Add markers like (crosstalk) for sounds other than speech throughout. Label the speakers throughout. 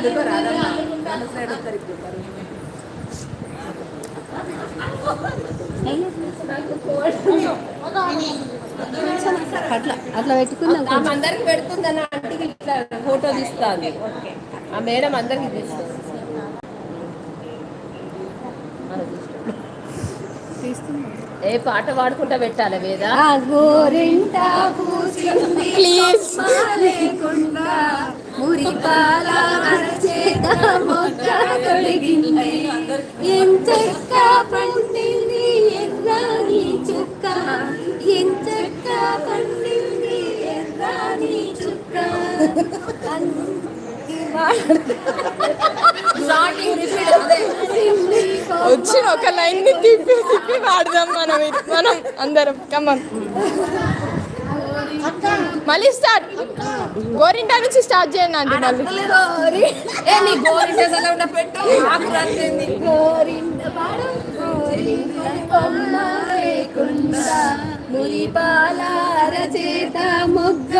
Speaker 1: అందుకో రాదమ్మా.
Speaker 2: అట్లా అట్లా పెట్టుకుందాం
Speaker 1: ఆమె అందరికి పెడుతుందని ఆంటీకి ఇట్లా ఫోటో తీస్తుంది. ఆ మేడం అందరికి తీస్తుంది. ఏ పాట పాడుకుంటా పెట్టాలి వేద?
Speaker 2: గోరింట పూసింది
Speaker 1: ప్లీజ్
Speaker 2: లేకుండా. మురిపాల అరచేత మొక్క తొడిగింది ఎంచక్క పండింది ఎర్రాని చుక్క ఎంచక్క పండింది ఎర్రాని చుక్క
Speaker 3: వచ్చిన ఒక లైన్ని తిప్పి తిప్పి వాడదాం మనం మనం అందరం. కమ్మం మళ్ళీ స్టార్ట్ గోరింటా నుంచి స్టార్ట్ చేయండి మళ్ళీ.
Speaker 2: మొగ్గ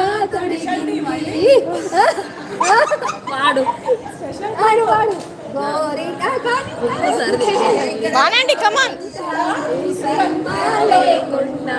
Speaker 2: వాడు. వాడు
Speaker 3: బానండి కమాన్
Speaker 2: లేకుండా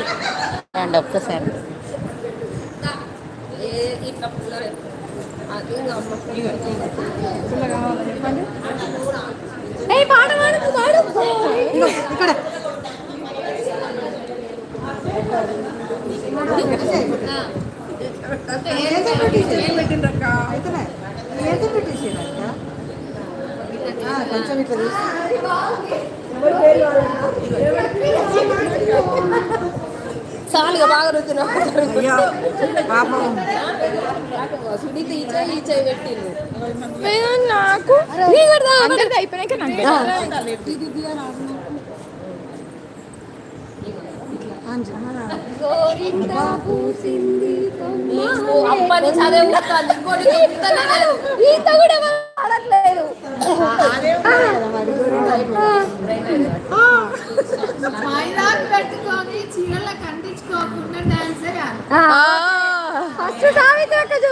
Speaker 4: రండి ఒక్కసారి
Speaker 1: ఏ ఇట్లా పుల్ల అది ఇంకా అమ్మ
Speaker 2: ఏ పాట పాడు పాడు
Speaker 4: కొంచెం ఇట్లా తీసి
Speaker 1: చాలుగా బాగా
Speaker 4: అయ్యో పాపం.
Speaker 1: సునీత ఈ చేయి ఈ చేయి పెట్టింది.
Speaker 3: నాకు అయిపోయినాక
Speaker 1: అమ్మని చదివుతాను ఇంకోటి.
Speaker 2: ఈత కూడా పాడట్లేదు
Speaker 3: ఆ,
Speaker 2: ఫస్ట్ సావిత్రి అక్క చూపిస్తుంది డాన్స్
Speaker 3: ఇదిగోండి
Speaker 1: గోరింట గోరింట రికార్డ్ అక్కడ అయిపోతుంది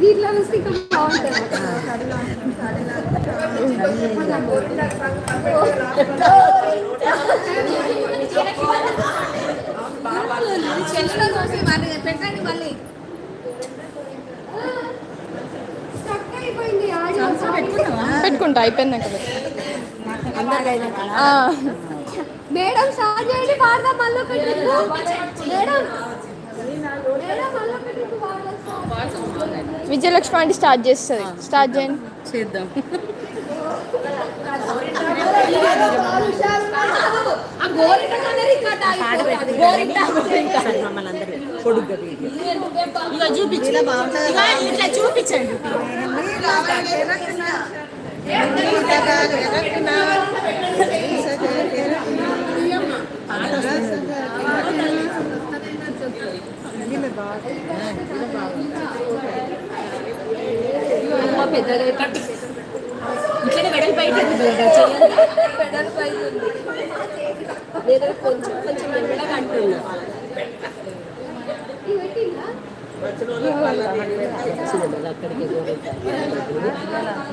Speaker 2: దీంట్లో చూస్తే ఇంకా బాగుంటుంది
Speaker 1: పెట్టండి మళ్ళీ
Speaker 2: అయిపోయింది
Speaker 3: పెట్టుకుంటా అయిపోయిందాక
Speaker 2: మేడం స్టార్ట్ చేయండి పాడదాం మళ్ళీ మేడం
Speaker 3: విజయలక్ష్మి అంటే స్టార్ట్ చేస్తుంది. స్టార్ట్ చేయండి.
Speaker 4: చేద్దాం. (laughs) చూపించండి.
Speaker 1: పెద్దగా
Speaker 4: ఇట్లనే వెడల్ బయట
Speaker 1: పెడల్ పైకి ఉంది లేదా కొంచెం కొంచెం ఎండగా అంటున్నా.
Speaker 2: ఇది పెట్టిందా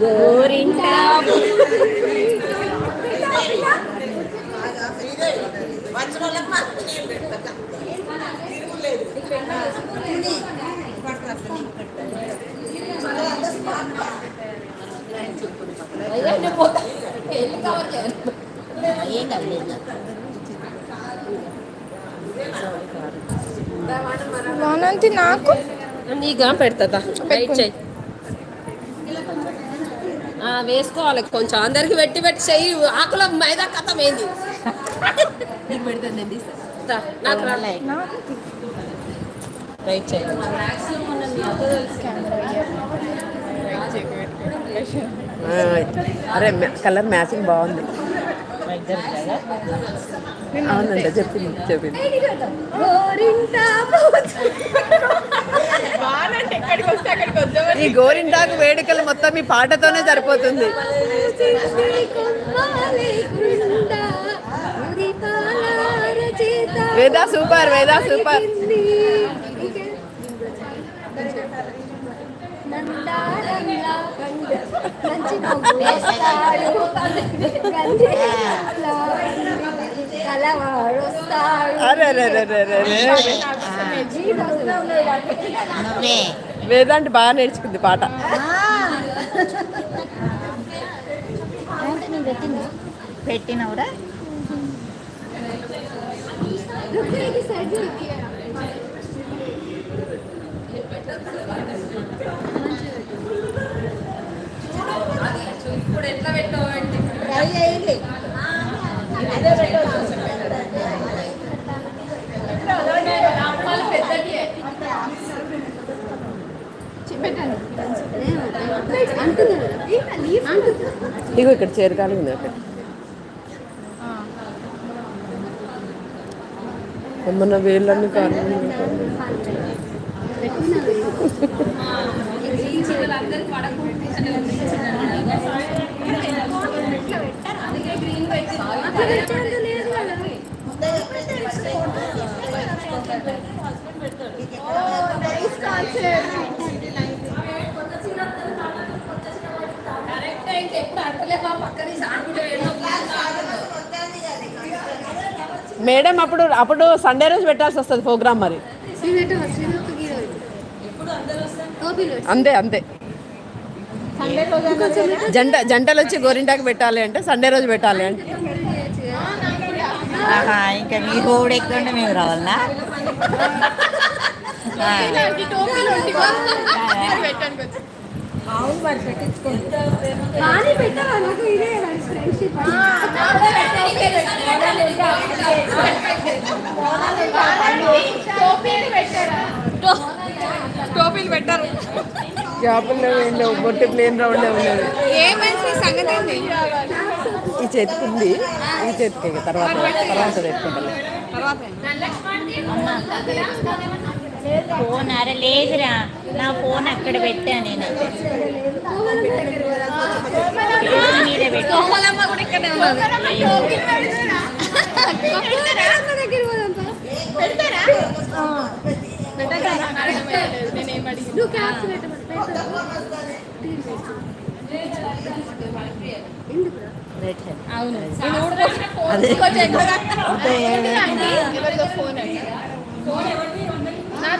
Speaker 4: గోరింట
Speaker 1: అయ్యా నేను పోతా. వెళ్ళి కవర్ చేయాలి
Speaker 4: ఏం కాదు
Speaker 3: వానంతి నాకు?
Speaker 1: నీగా పెడతా వెయిట్ చెయ్యి. ఆ, వేసుకోవాలి కొంచెం. అందరికి పెట్టి పెట్టి చెయ్యి. ఆకుల మైదా కథం ఏంది నీకు పెడతాను నేను తీస్తా. నాకు రాలే
Speaker 3: నాకు
Speaker 1: రైట్ చేయండి
Speaker 5: అరే కలర్ మ్యాచింగ్ బాగుంది. అవునంట చెప్పింది చెప్పింది ఈ గోరింటాకు వేడుకలు మొత్తం ఈ పాటతోనే సరిపోతుంది. వేదా సూపర్ వేదా సూపర్.
Speaker 2: కలవాడొస్తాడు
Speaker 5: వేదాంటి బాగా నేర్చుకుంది పాట.
Speaker 4: పెట్టినవురా.
Speaker 5: ఇగో ఇక్కడ చేరకాలి ఉంది అక్కడ మన వేళ్ళన్ని కాలు
Speaker 1: కరెక్ట్ ఎప్పుడు పక్కన
Speaker 5: మేడం అప్పుడు అప్పుడు సండే రోజు పెట్టాల్సి వస్తుంది ప్రోగ్రామ్ మరి. అంతే అంతే. జంట జంటలు వచ్చి గోరింటాకు పెట్టాలి అంటే సండే రోజు పెట్టాలి అంటే.
Speaker 4: ఇంకా మీ ఎక్కువ ఉంటే మేము రావాలనా? ఆ.
Speaker 2: కానీ పెట్టావా? నాకు ఇదే ఫ్రెండ్షిప్
Speaker 3: టోపీలు పెట్టారు?
Speaker 5: చేపలు ఏం లేవు. బొట్టి ప్లేన్ రౌండ్ ఉండేది
Speaker 3: ఏమైంది సంగతి
Speaker 5: ఈ చేతికి ఉంది. ఈ చేతికి తర్వాత తర్వాత పెట్టుకుంటాను
Speaker 4: ఫోన్ అరే లేదురా. నా ఫోన్ అక్కడ పెట్టా నేను. మీద
Speaker 3: అవును ఎవరిదో ఫోన్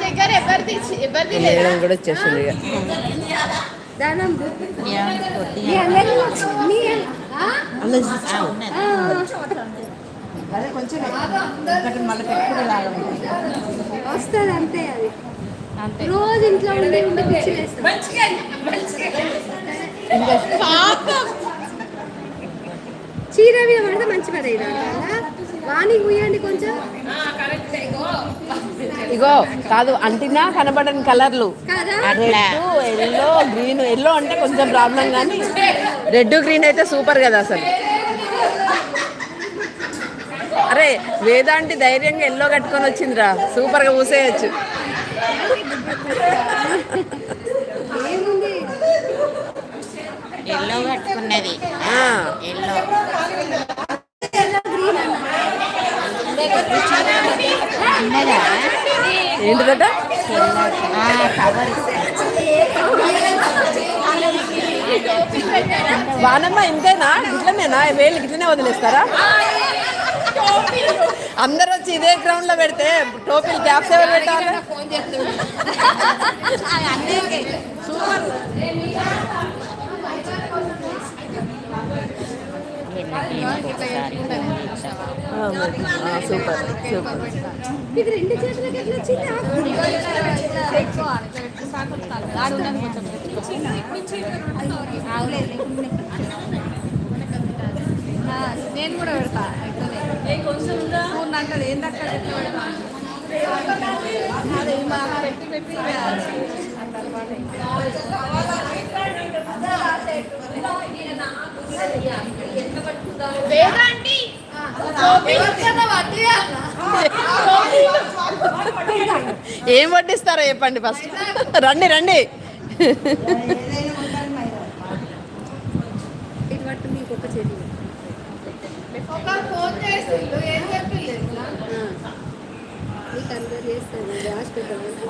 Speaker 3: దగ్గర ఎవరిది ఎవరిది లేదు?
Speaker 5: కూడా వచ్చేసింది ఇక.
Speaker 2: దానం వస్తుంది అంతే అది. రోజు ఇంట్లో ఉండి ఉండి చీర మీద పడితే మంచి అయినా వానికి ఉయ్యండి కొంచెం.
Speaker 5: ఇగో. కాదు అంటినా కనబడని కలర్లు. Yellow green. ఎల్లో అంటే కొంచెం ప్రాబ్లం కానీ రెడ్ గ్రీన్ అయితే సూపర్ కదా అసలు. అరే వేదాంటి ధైర్యంగా ఎల్లో కట్టుకొని వచ్చిందిరా. సూపర్గా ఊసేయచ్చు
Speaker 2: ఏముంది?
Speaker 4: ఎల్లో కట్టుకున్నది.
Speaker 5: ఆ,
Speaker 4: ఎల్లో.
Speaker 5: ఏంటిదట
Speaker 4: కవర్
Speaker 5: వానమ్మ ఇంతేనా? ఇట్లనేనా? వేలు ఇట్లనే వదిలేస్తారా? అందరూ వచ్చి ఇదే గ్రౌండ్లో పెడితే టోపీలు క్యాప్స్ ఎవరు పెట్టాలి? సూపర్. సూపర్.
Speaker 2: ఇది రెండు చేతులకి ఎట్లా వచ్చింది? ఆకు?
Speaker 6: ఆ, నేను కూడా పెడతా పూర్ణ అంటది ఏం దక్క పెట్టి పెట్టి
Speaker 5: ఏం వడ్డిస్తారో చెప్పండి ఫస్ట్ రండి రండి.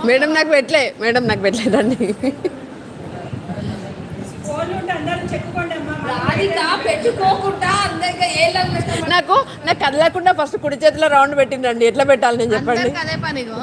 Speaker 5: మేడం నాకు పెట్టలే మేడం నాకు పెట్టలేదు నాకు నాకు కదలకుండా ఫస్ట్ కుడి చేతిలో రౌండ్ పెట్టిందండి ఎట్లా పెట్టాలి నేను చెప్పండి?
Speaker 6: అదే పనిగో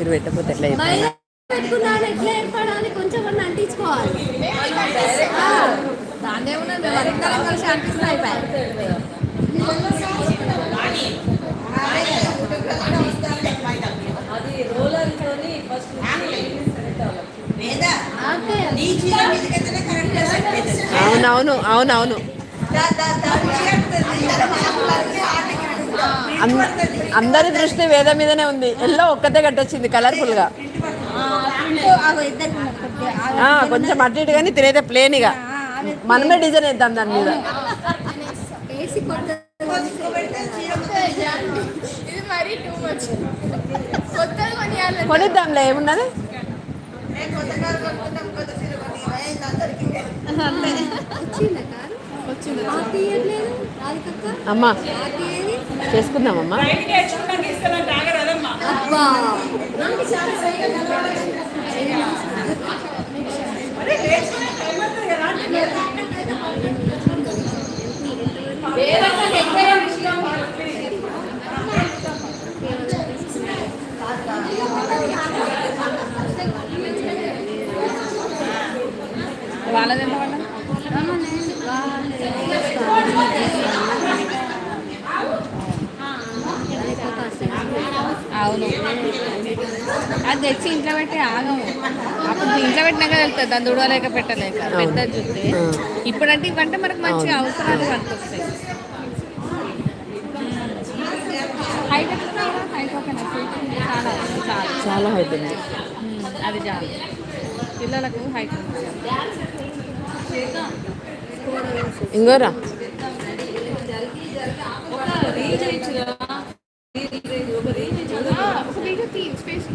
Speaker 5: మీరు పెట్టకపోతే ఎట్లా చెప్పండి?
Speaker 2: మైదా పెట్టుకున్నాను ఎట్లా ఏర్పడాలి కొంచెం అన్న అంటించుకోవాలి
Speaker 6: దాన్నే ఉన్నది మేము అందరం కలిసి అంటిస్తే అయిపోయాయి
Speaker 5: అవునవును అవునవును అందరి దృష్టి వేద మీదనే ఉంది. ఎల్లో ఒక్కతే కట్టొచ్చింది కలర్ఫుల్గా. ఆ, కొంచెం అటు ఇటు కానీ తినేదే ప్లేన్ ఇక. మనమే డిజైన్ వేద్దాం దాని మీద. కొనిద్దాంలే ఏమున్నది? అమ్మా చేసుకుందామమ్మా.
Speaker 2: అబ్బా!
Speaker 6: వాళ్ళది ఎంత పడ్డా అవును. అది తెచ్చి ఇంట్లో పెట్టి ఆగము. అప్పుడు ఇంట్లో పెట్టినాక వెళ్తుంది దాన్ని దుడవలేక పెట్టలేక పెద్ద చూస్తే ఇప్పుడంటే ఇవంటే మనకు మంచిగా అవసరాలు పనికొస్తాయి. హైట్ హైట్ ఓకేనా చాలా చాలా.
Speaker 5: చాలా హైట్ ఉంది.
Speaker 6: ఒక తీ స్పేస్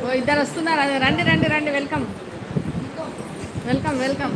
Speaker 6: ఓ ఇద్దరు వస్తున్నారు. అదే రండి రండి రండి. Welcome welcome welcome